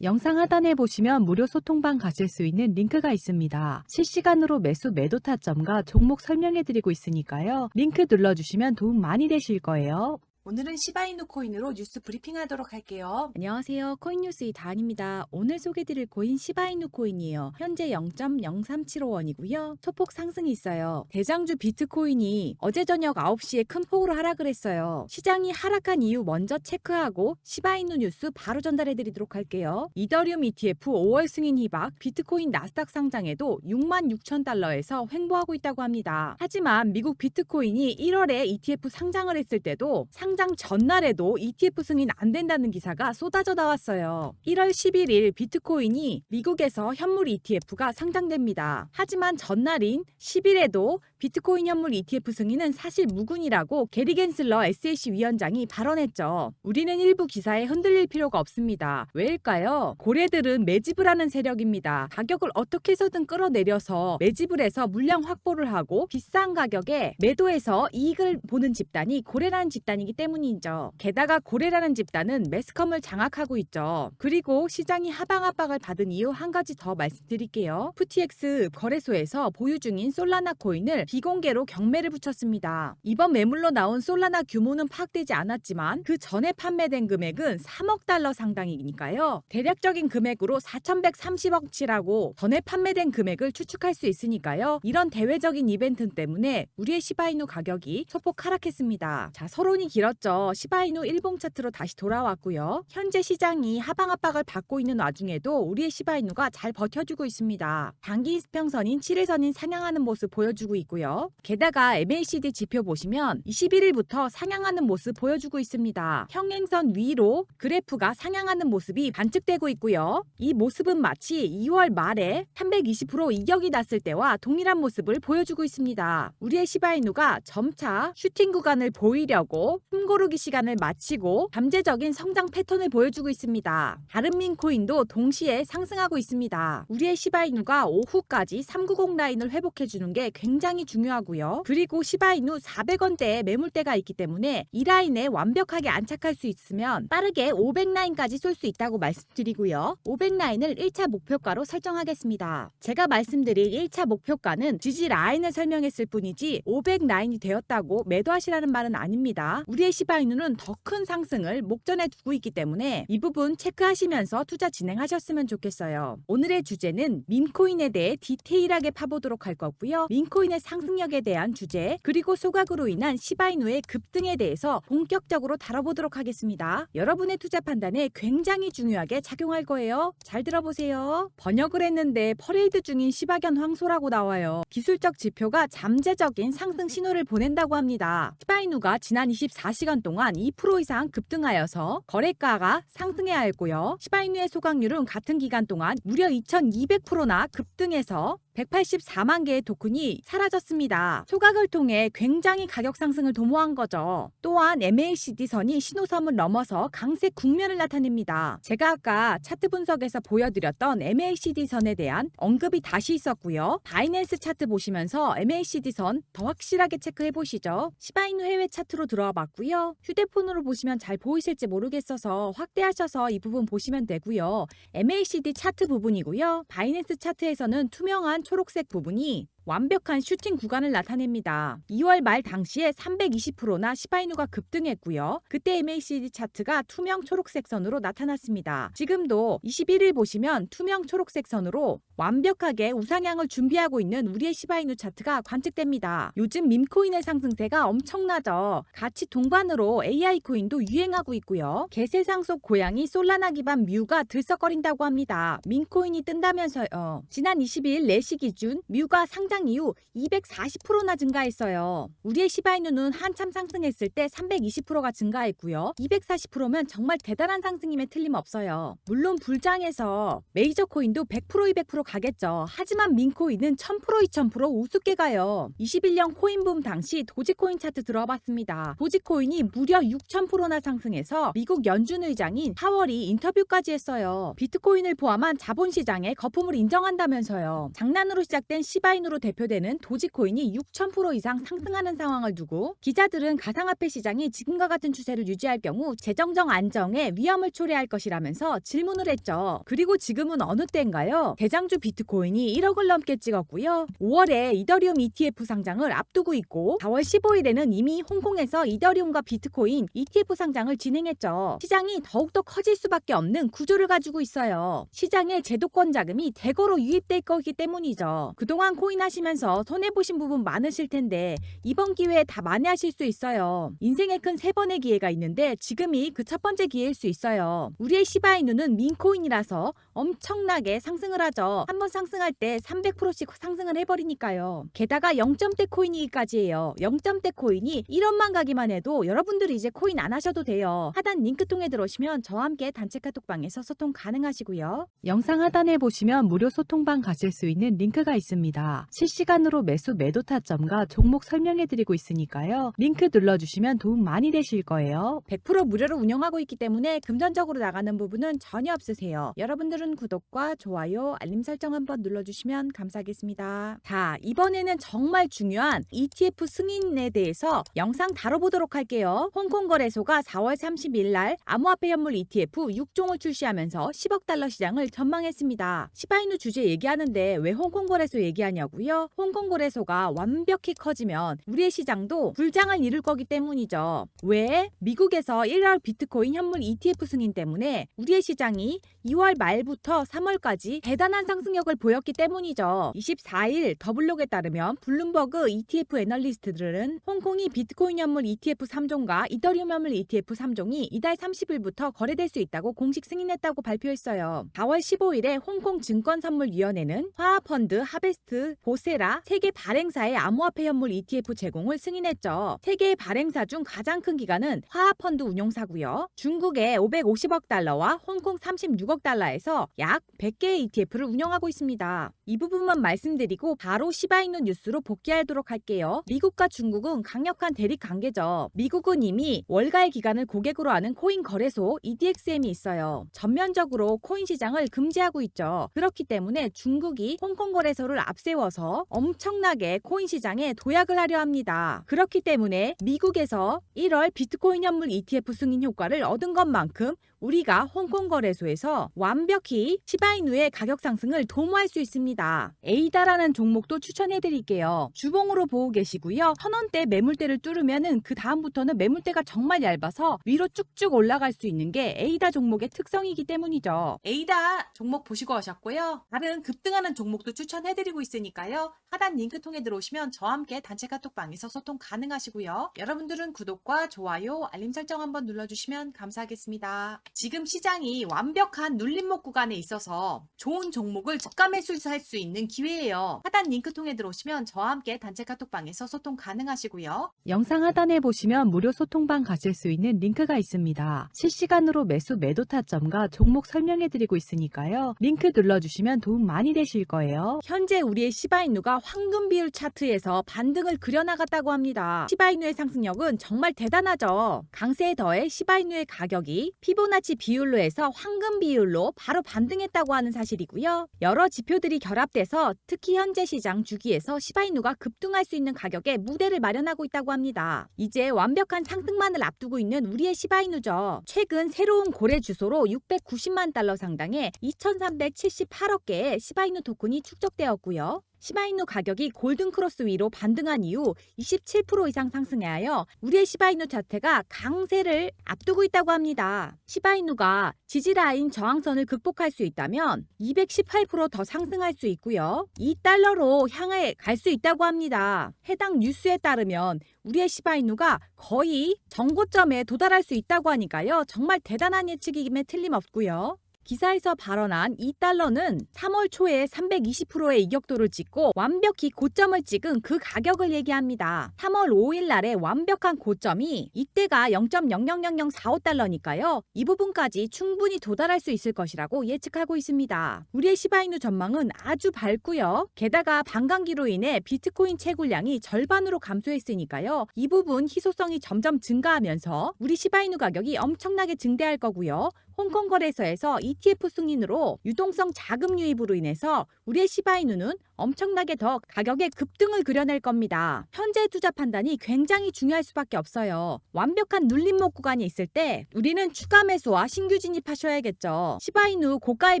영상 하단에 보시면 무료 소통방 가실 수 있는 링크가 있습니다. 실시간으로 매수 매도 타점과 종목 설명해 드리고 있으니까요. 링크 눌러주시면 도움 많이 되실 거예요. 오늘은 시바이누 코인으로 뉴스 브리핑하도록 할게요. 안녕하세요. 코인뉴스 이다은입니다. 오늘 소개드릴 코인 시바이누 코인이에요. 현재 0.0375원이고요. 소폭 상승이 있어요. 대장주 비트코인이 어제 저녁 9시에 큰 폭으로 하락을 했어요. 시장이 하락한 이유 먼저 체크하고 시바이누 뉴스 바로 전달해 드리도록 할게요. 이더리움 ETF 5월 승인 희박 비트코인 나스닥 상장에도 6만 6천 달러에서 횡보하고 있다고 합니다. 하지만 미국 비트코인이 1월에 ETF 상장을 했을 때도 상장 전날에도 ETF 승인 안 된다는 기사가 쏟아져 나왔어요. 1월 11일 비트코인이 미국에서 현물 ETF가 상장됩니다. 하지만 전날인 10일에도 비트코인 현물 ETF 승인은 사실 무근이라고 게리 겐슬러 SEC 위원장이 발언했죠. 우리는 일부 기사에 흔들릴 필요가 없습니다. 왜일까요? 고래들은 매집을 하는 세력입니다. 가격을 어떻게 해서든 끌어내려서 매집을 해서 물량 확보를 하고 비싼 가격에 매도해서 이익을 보는 집단이 고래라는 집단이기 때문 이죠. 게다가 고래라는 집단은 매스컴을 장악하고 있죠. 그리고 시장이 하방 압박을 받은 이유 한 가지 더 말씀드릴게요. FTX 거래소에서 보유 중인 솔라나 코인을 비공개로 경매를 붙였습니다. 이번 매물로 나온 솔라나 규모는 파악되지 않았지만 그 전에 판매된 금액은 3억 달러 상당이니까요. 대략적인 금액으로 4,130억치라고 전에 판매된 금액을 추측할 수 있으니까요. 이런 대외적인 이벤트 때문에 우리의 시바이누 가격이 소폭 하락했습니다. 자, 서론이 길 었죠. 시바이누 일봉 차트로 다시 돌아왔고요. 현재 시장이 하방 압박을 받고 있는 와중에도 우리의 시바이누가 잘 버텨주고 있습니다. 단기 이평선인 7일선인 상향하는 모습 보여주고 있고요. 게다가 MACD 지표 보시면 21일부터 상향하는 모습 보여주고 있습니다. 평행선 위로 그래프가 상향하는 모습이 반측되고 있고요. 이 모습은 마치 2월 말에 320% 이격이 났을 때와 동일한 모습을 보여주고 있습니다. 우리의 시바이누가 점차 슈팅 구간을 보이려고 숨고르기 시간을 마치고 잠재적인 성장 패턴을 보여주고 있습니다. 다른 민 코인도 동시에 상승하고 있습니다. 우리의 시바이누가 오후까지 390 라인을 회복해주는 게 굉장히 중요하고요. 그리고 시바이누 400원대의 매물대가 있기 때문에 이 라인에 완벽하게 안착할 수 있으면 빠르게 500 라인까지 쏠 수 있다고 말씀드리고요. 500 라인을 1차 목표가로 설정하겠습니다. 제가 말씀드릴 1차 목표가는 지지 라인을 설명했을 뿐이지 500 라인이 되었다고 매도하시라는 말은 아닙니다. 우리의 시바이누는 더 큰 상승을 목전에 두고 있기 때문에 이 부분 체크하시면서 투자 진행하셨으면 좋겠어요. 오늘의 주제는 민코인에 대해 디테일하게 파보도록 할 거고요. 민코인의 상승력에 대한 주제 그리고 소각으로 인한 시바이누의 급등에 대해서 본격적으로 다뤄보도록 하겠습니다. 여러분의 투자 판단에 굉장히 중요하게 작용할 거예요. 잘 들어보세요. 번역을 했는데 퍼레이드 중인 시바견 황소라고 나와요. 기술적 지표가 잠재적인 상승 신호를 보낸다고 합니다. 시바이누가 지난 24 시간 동안 2% 이상 급등하여서 거래가가 상승해야 했고요. 시바이누의 소각률은 같은 기간 동안 무려 2200%나 급등해서 184만 개의 토큰이 사라졌습니다. 소각을 통해 굉장히 가격 상승을 도모한 거죠. 또한 MACD 선이 신호섬을 넘어서 강세 국면을 나타냅니다. 제가 아까 차트 분석에서 보여드렸던 MACD 선에 대한 언급이 다시 있었고요. 바이낸스 차트 보시면서 MACD 선 더 확실하게 체크해 보시죠. 시바이누 해외 차트로 들어와 봤고요. 휴대폰으로 보시면 잘 보이실지 모르겠어서 확대하셔서 이 부분 보시면 되고요. MACD 차트 부분이고요. 바이낸스 차트에서는 투명한 초록색 부분이 완벽한 슈팅 구간을 나타냅니다. 2월 말 당시에 320%나 시바이누가 급등했고요. 그때 MACD 차트가 투명 초록색 선으로 나타났습니다. 지금도 21일 보시면 투명 초록색 선으로 완벽하게 우상향을 준비하고 있는 우리의 시바이누 차트가 관측됩니다. 요즘 밈코인의 상승세가 엄청나죠. 같이 동반으로 AI 코인도 유행하고 있고요. 개세상 속 고양이 솔라나 기반 뮤가 들썩거린다고 합니다. 밈코인이 뜬다면서요. 지난 22일 4시 기준 뮤가 상장 이후 240%나 증가했어요. 우리의 시바이누는 한참 상승했을 때 320%가 증가했고요. 240%면 정말 대단한 상승임에 틀림없어요. 물론 불장에서 메이저 코인도 100% 200% 가겠죠. 하지만 민코인은 1000% 2000% 우습게 가요. 21년 코인붐 당시 도지코인 차트 들어봤습니다. 도지코인이 무려 6000%나 상승해서 미국 연준 의장인 하월이 인터뷰까지 했어요. 비트코인을 포함한 자본시장의 거품을 인정한다면서요. 장난으로 시작된 시바인으로 대표되는 도지코인이 6,000% 이상 상승하는 상황을 두고 기자들은 가상화폐 시장이 지금과 같은 추세를 유지할 경우 재정적 안정에 위험을 초래할 것이라면서 질문을 했죠. 그리고 지금은 어느 때인가요? 대장주 비트코인이 1억을 넘게 찍었고요. 5월에 이더리움 ETF 상장을 앞두고 있고 4월 15일에는 이미 홍콩에서 이더리움과 비트코인 ETF 상장을 진행했죠. 시장이 더욱더 커질 수밖에 없는 구조를 가지고 있어요. 시장에 제도권 자금이 대거로 유입될 거기 때문이죠. 그동안 코인 하시면서 손해보신 부분 많으실 텐데 이번 기회에 다 만회하실 수 있어요. 인생에 큰 세 번의 기회가 있는데 지금이 그 첫 번째 기회일 수 있어요. 우리의 시바이누는 민코인이라서 엄청나게 상승을 하죠. 한번 상승할 때 300%씩 상승을 해버리니까요. 게다가 0점대 코인이기까지예요. 0점대 코인이 1원만 가기만 해도 여러분들이 이제 코인 안 하셔도 돼요. 하단 링크 통해 들어오시면 저와 함께 단체 카톡방에서 소통 가능하시고요. 영상 하단에 보시면 무료 소통방 가실 수 있는 링크가 있습니다. 실시간으로 매수 매도 타점과 종목 설명해 드리고 있으니까요. 링크 눌러주시면 도움 많이 되실 거예요. 100% 무료로 운영하고 있기 때문에 금전적으로 나가는 부분은 전혀 없으세요. 여러분들은 구독과 좋아요, 알림 설정 한번 눌러주시면 감사하겠습니다. 자, 이번에는 정말 중요한 ETF 승인에 대해서 영상 다뤄보도록 할게요. 홍콩 거래소가 4월 30일 날 암호화폐 현물 ETF 6종을 출시하면서 10억 달러 시장을 전망했습니다. 시바이누 주제 얘기하는데 왜 홍콩 거래소 얘기하냐고요? 홍콩 거래소가 완벽히 커지면 우리의 시장도 불장을 이룰 거기 때문이죠. 왜? 미국에서 1월 비트코인 현물 ETF 승인 때문에 우리의 시장이 2월 말부터 3월까지 대단한 상승력을 보였기 때문이죠. 24일 더블록에 따르면 블룸버그 ETF 애널리스트들은 홍콩이 비트코인 현물 ETF 3종과 이더리움 현물 ETF 3종이 이달 30일부터 거래될 수 있다고 공식 승인했다고 발표했어요. 4월 15일에 홍콩 증권선물위원회는 화학펀드, 하베스트, 보세라 세계 발행사의 암호화폐 현물 ETF 제공을 승인했죠. 세계의 발행사 중 가장 큰 기관은 화학펀드 운용사고요. 중국의 550억 달러와 홍콩 36억 달러에서 약 100개의 ETF를 운영하고 있습니다. 이 부분만 말씀드리고 바로 시바이누 뉴스로 복귀하도록 할게요. 미국과 중국은 강력한 대립 관계죠. 미국은 이미 월가의 기간을 고객으로 하는 코인 거래소 EDXM이 있어요. 전면적으로 코인 시장을 금지하고 있죠. 그렇기 때문에 중국이 홍콩 거래소를 앞세워서 엄청나게 코인 시장에 도약을 하려 합니다. 그렇기 때문에 미국에서 1월 비트코인 현물 ETF 승인 효과를 얻은 것만큼 우리가 홍콩 거래소에서 완벽히 시바이누의 가격 상승을 도모할 수 있습니다. 에이다라는 종목도 추천해 드릴게요. 주봉으로 보고 계시고요. 천원대 매물대를 뚫으면은 그 다음부터는 매물대가 정말 얇아서 위로 쭉쭉 올라갈 수 있는 게 에이다 종목의 특성이기 때문이죠. 에이다 종목 보시고 오셨고요. 다른 급등하는 종목도 추천해드리고 있으니까요. 하단 링크 통해 들어오시면 저와 함께 단체 카톡방에서 소통 가능하시고요. 여러분들은 구독과 좋아요, 알림 설정 한번 눌러주시면 감사하겠습니다. 지금 시장이 완벽한 눌림목 구간 에 있어서 좋은 종목을 저가 매수할 수 있는 기회예요. 하단 링크 통해 들어오시면 저와 함께 단체 카톡방에서 소통 가능하시고요. 영상 하단에 보시면 무료 소통방 가실 수 있는 링크가 있습니다. 실시간으로 매수 매도 타점과 종목 설명해 드리고 있으니까요. 링크 눌러주시면 도움 많이 되실 거예요. 현재 우리의 시바이누가 황금 비율 차트에서 반등을 그려나갔다고 합니다. 시바이누의 상승력은 정말 대단하죠. 강세에 더해 시바이누의 가격이 피보나치 비율로 해서 황금 비율로 바로 반등했다고 하는 사실이고요. 여러 지표들이 결합돼서 특히 현재 시장 주기에서 시바이누가 급등할 수 있는 가격에 무대를 마련하고 있다고 합니다. 이제 완벽한 상승만을 앞두고 있는 우리의 시바이누죠. 최근 새로운 고래 주소로 690만 달러 상당의 2,378억 개의 시바이누 토큰이 축적되었고요. 시바이누 가격이 골든 크로스 위로 반등한 이후 27% 이상 상승하여 우리의 시바이누 자체가 강세를 앞두고 있다고 합니다. 시바이누가 지지라인 저항선을 극복할 수 있다면 218%더 상승할 수 있고요. 2달러로 향해 갈 수 있다고 합니다. 해당 뉴스에 따르면 우리의 시바이누가 거의 정고점에 도달할 수 있다고 하니까요. 정말 대단한 예측임에 틀림없고요. 기사에서 발언한 2달러는 3월 초에 320%의 이격도를 찍고 완벽히 고점을 찍은 그 가격을 얘기합니다. 3월 5일 날의 완벽한 고점이 이때가 0.000045달러니까요. 이 부분까지 충분히 도달할 수 있을 것이라고 예측하고 있습니다. 우리의 시바이누 전망은 아주 밝고요. 게다가 반감기로 인해 비트코인 채굴량이 절반으로 감소했으니까요. 이 부분 희소성이 점점 증가하면서 우리 시바이누 가격이 엄청나게 증대할 거고요. 홍콩 거래소에서 ETF 승인으로 유동성 자금 유입으로 인해서 우리의 시바이누는 엄청나게 더 가격의 급등을 그려낼 겁니다. 현재 투자 판단이 굉장히 중요할 수밖에 없어요. 완벽한 눌림목 구간이 있을 때 우리는 추가 매수와 신규 진입하셔야겠죠. 시바이누 고가에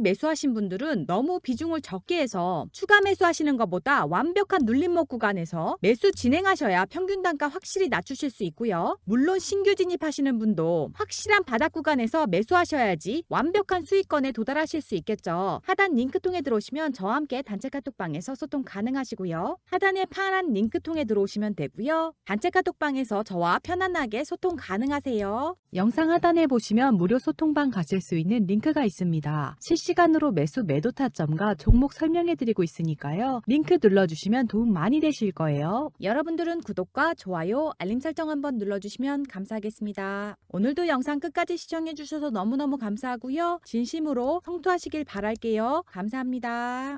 매수하신 분들은 너무 비중을 적게 해서 추가 매수하시는 것보다 완벽한 눌림목 구간에서 매수 진행하셔야 평균 단가 확실히 낮추실 수 있고요. 물론 신규 진입하시는 분도 확실한 바닥 구간에서 매수하셔야 지 완벽한 수익권에 도달하실 수 있겠죠. 하단 링크 통해 들어오시면 저와 함께 단체 카톡방에서 소통 가능하시고요. 하단에 파란 링크 통해 들어오시면 되고요. 단체 카톡방에서 저와 편안하게 소통 가능하세요. 영상 하단에 보시면 무료 소통방 가실 수 있는 링크가 있습니다. 실시간으로 매수 매도 타점과 종목 설명해 드리고 있으니까요. 링크 눌러주시면 도움 많이 되실 거예요. 여러분들은 구독과 좋아요, 알림 설정 한번 눌러주시면 감사하겠습니다. 오늘도 영상 끝까지 시청해 주셔서 너무 감사하고요. 진심으로 성투하시길 바랄게요. 감사합니다.